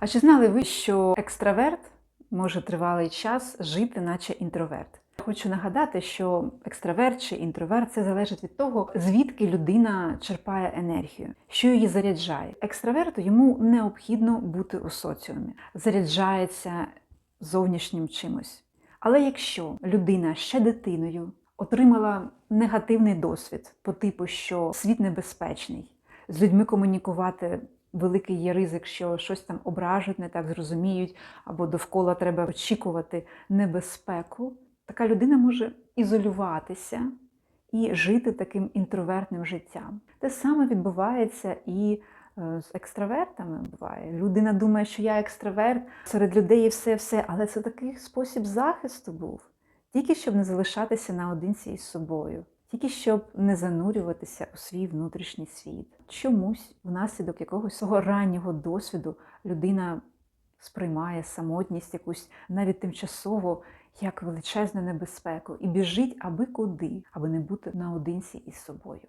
А чи знали ви, що екстраверт може тривалий час жити, наче інтроверт? Хочу нагадати, що екстраверт чи інтроверт це залежить від того, звідки людина черпає енергію, що її заряджає. Екстраверту йому необхідно бути у соціумі, заряджається зовнішнім чимось. Але якщо людина ще дитиною отримала негативний досвід по типу, що світ небезпечний, з людьми комунікувати великий є ризик, що щось там ображуть, не так зрозуміють, або довкола треба очікувати небезпеку, така людина може ізолюватися і жити таким інтровертним життям. Те саме відбувається і е, з екстравертами буває. Людина думає, що я екстраверт, серед людей і все-все, але це такий спосіб захисту був. Тільки щоб не залишатися наодинці із собою, тільки щоб не занурюватися у свій внутрішній світ. Чомусь внаслідок якогось свого раннього досвіду людина сприймає самотність якусь навіть тимчасово як величезну небезпеку і біжить аби куди, аби не бути наодинці із собою.